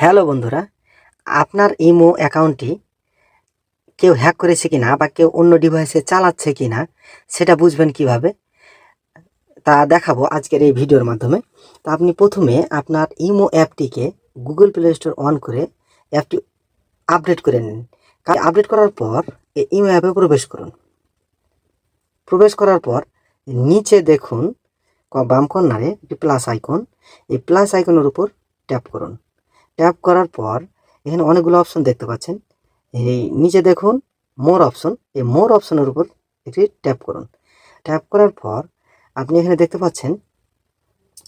Hello বন্ধুরা, আপনার imo অ্যাকাউন্টটি কেউ হ্যাক করেছে কি না বা কেউ অন্য ডিভাইসে চালাচ্ছে কিনা সেটা বুঝবেন কীভাবে তা দেখাবো আজকের এই ভিডিওর মাধ্যমে। তো আপনি প্রথমে আপনার ইমো অ্যাপটিকে গুগল প্লে স্টোর অন করে অ্যাপটি আপডেট করে নিন। আপডেট করার পর এই ইমো অ্যাপে প্রবেশ করুন। প্রবেশ করার পর নিচে দেখুন বাম কর্নারে একটি প্লাস আইকন এই প্লাস আইকনের উপর ট্যাপ করুন। ট্যাপ করার পর এখানে অনেকগুলো অপশন দেখতে পাচ্ছেন। এই নিচে দেখুন মোর অপশন এই মোর অপশনের উপর একটি ট্যাপ করুন। ট্যাপ করার পর আপনি এখানে দেখতে পাচ্ছেন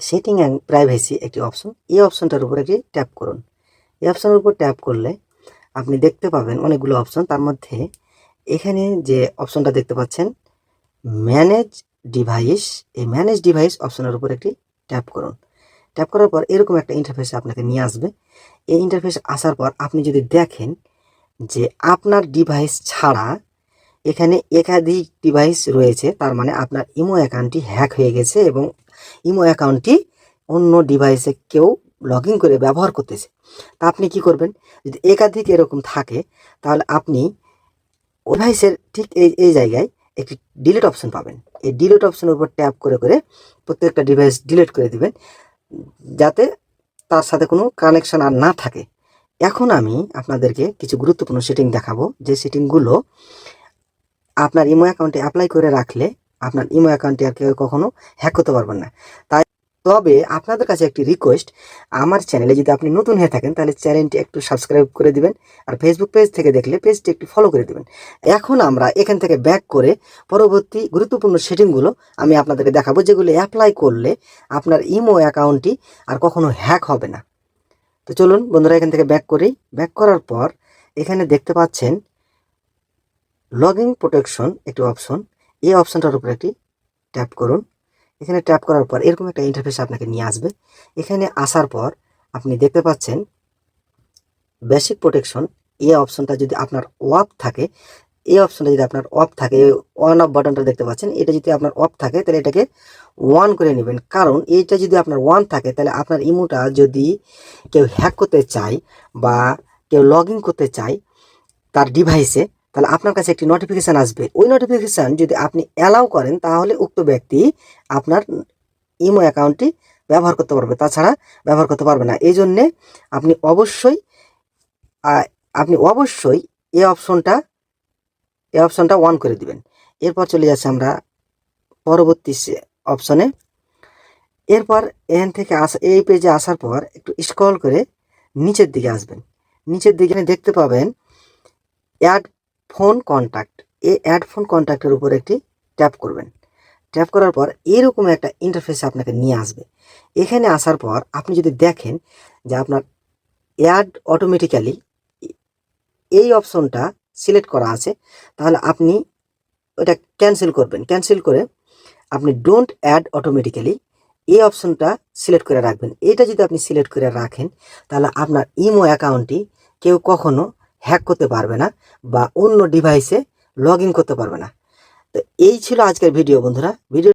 সেটিং অ্যান্ড প্রাইভেসি একটি অপশন এই অপশনটার উপর একটি ট্যাপ করুন। এই অপশনের উপর ট্যাপ করলে আপনি দেখতে পাবেন অনেকগুলো অপশন তার মধ্যে এখানে যে অপশনটা দেখতে পাচ্ছেন ম্যানেজ ডিভাইস এই ম্যানেজ ডিভাইস অপশনের উপর একটি ট্যাপ করুন। ট্যাপ করার পর এরকম একটা ইন্টারফেস আপনাকে নিয়ে আসবে। এই ইন্টারফেস আসার পর আপনি যদি দেখেন যে আপনার ডিভাইস ছাড়া এখানে একাধিক ডিভাইস রয়েছে, তার মানে আপনার ইমো অ্যাকাউন্টটি হ্যাক হয়ে গেছে এবং ইমো অ্যাকাউন্টটি অন্য ডিভাইসে কেউ লগ করে ব্যবহার করতেছে। তা আপনি কি করবেন? যদি একাধিক এরকম থাকে, তাহলে আপনি ডিভাইসের ঠিক এই এই জায়গায় একটি ডিলিট অপশন পাবেন। এই ডিলিট অপশনের উপর ট্যাপ করে করে প্রত্যেকটা ডিভাইস ডিলিট করে দিবেন। যাতে তার সাথে কোনো কানেকশান আর না থাকে। এখন আমি আপনাদেরকে কিছু গুরুত্বপূর্ণ সেটিং দেখাবো। যে সেটিংগুলো আপনার ইমো অ্যাকাউন্টে অ্যাপ্লাই করে রাখলে আপনার ইমো অ্যাকাউন্টে আর কেউ কখনো হ্যাক করতে পারবেন না। তাই তবে আপনাদের কাছে একটি রিকোয়েস্ট আমার চ্যানেলে যদি আপনি নতুন হয়ে থাকেন, তাহলে চ্যানেলটি একটু সাবস্ক্রাইব করে দিবেন আর ফেসবুক পেজ থেকে দেখলে পেজটি একটু ফলো করে দিবেন। এখন আমরা এখান থেকে ব্যাক করে পরবর্তী গুরুত্বপূর্ণ সেটিংগুলো আমি আপনাদেরকে দেখাবো, যেগুলো অ্যাপ্লাই করলে আপনার ইমো অ্যাকাউন্টটি আর কখনো হ্যাক হবে না। তো চলুন বন্ধুরা, এখান থেকে ব্যাক করি। ব্যাক করার পর এখানে দেখতে পাচ্ছেন লগইন প্রোটেকশন একটি অপশন এই অপশনটার উপর একটি ট্যাপ করুন। এখানে ট্যাপ করার পর এরকম একটা ইন্টারফেস আপনাকে নিয়ে আসবে। এখানে আসার পর আপনি দেখতে পাচ্ছেন বেসিক প্রোটেকশন এই অপশনটা যদি আপনার অফ থাকে, এই অপশনটা যদি আপনার অফ থাকে ওয়ান অফ বাটনটা দেখতে পাচ্ছেন, এটা যদি আপনার অফ থাকে, তাহলে এটাকে ওয়ান করে নেবেন। কারণ এইটা যদি আপনার ওয়ান থাকে, তাহলে আপনার ইমোটা যদি কেউ হ্যাক করতে চায় বা কেউ লগ করতে চায় তার ডিভাইসে তাহলে আপনার কাছে একটি নোটিফিকেশান আসবে। ওই নোটিফিকেশান যদি আপনি অ্যালাউ করেন, তাহলে উক্ত ব্যক্তি আপনার ইমো অ্যাকাউন্টটি ব্যবহার করতে পারবে। তাছাড়া ব্যবহার করতে পারবে না। এই জন্যে আপনি অবশ্যই আপনি অবশ্যই এই অপশনটা এই অপশনটা অন করে দিবেন। এরপর চলে যাচ্ছে আমরা পরবর্তী অপশনে এরপর এখান থেকে আসা, এই পেজে আসার পর একটু স্ক্রল করে নিচের দিকে আসবেন। নিচের দিকে দেখতে পাবেন অ্যাড ফোন কন্ট্যাক্ট এই অ্যাড ফোন কন্ট্যাক্টের উপর একটি ট্যাপ করবেন। ট্যাপ করার পর এরকম একটা ইন্টারফেস আপনাকে নিয়ে আসবে। এখানে আসার পর আপনি যদি দেখেন যে আপনার অ্যাড অটোমেটিক্যালি এই অপশনটা সিলেক্ট করা আছে, তাহলে আপনি ওটা ক্যান্সেল করবেন। ক্যান্সেল করে আপনি ডোন্ট অ্যাড অটোমেটিক্যালি এই অপশনটা সিলেক্ট করে রাখবেন। এটা যদি আপনি সিলেক্ট করে রাখেন, তাহলে আপনার ইমো অ্যাকাউন্টটি কেউ কখনো হ্যাক করতে পারবে না বা অন্য ডিভাইসে লগ ইন করতে পারবে না। তো এই ছিল আজকের ভিডিও বন্ধুরা। ভিডিও